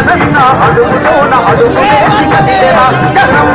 జగన్న అడుగులోన అడుగు కదిలేరా జనం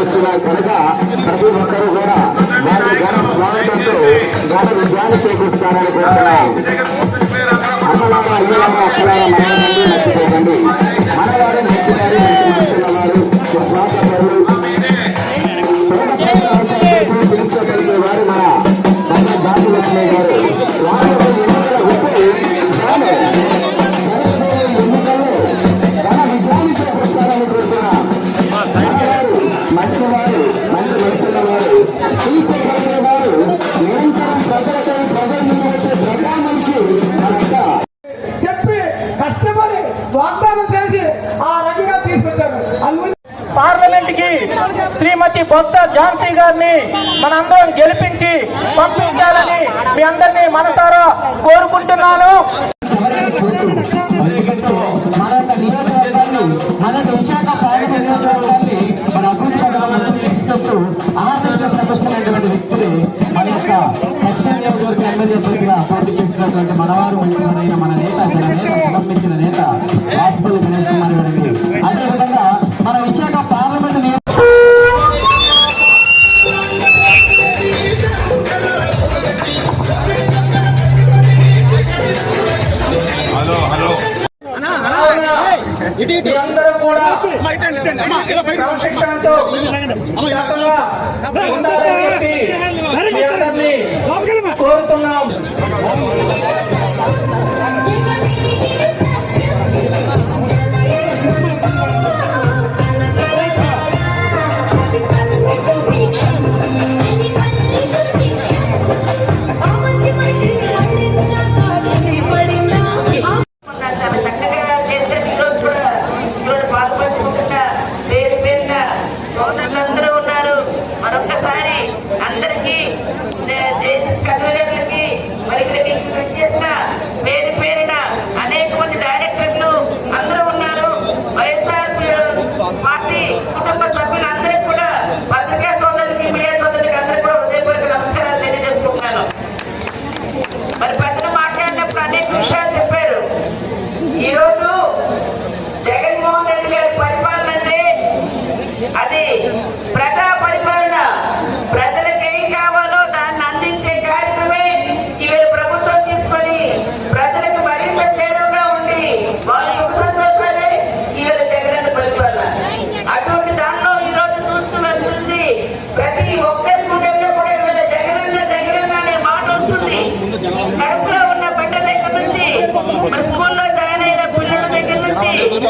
నడుస్తున్నాయి కనుక ప్రతి ఒక్కరూ కూడా వారి ఘన స్వాగతంతో ఘన విజయాన్ని చేకూరుస్తారని కోరుతున్నాం. అమ్మలారా అయ్యలారా అక్కలారా వాగ్దానం చేసి ఆ రకంగా తీసుకొచ్చారు. పార్లమెంట్కి శ్రీమతి బొత్త ఝాన్సీ గారిని మనందరం గెలిపించి పంపించాలని మీ అందరినీ మనసారా కోరుకుంటున్నాను. మన విశాఖ పార్లమెంట్ కోరుతున్నాం.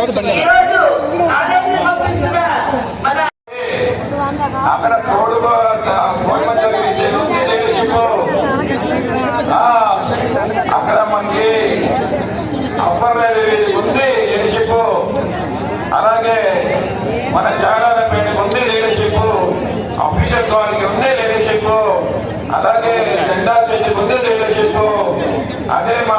ఎవరు బండి అక్కడ అక్కడ మంచి అప్పనేది ఉంది అలాగే మన జాగ్రత్త ఉంది లీడర్షిప్ ఆఫీసర్ గారికి ఉంది లీడర్షిప్ అలాగే జెండా చేసి ఉంది లీడర్షిప్ అదే మా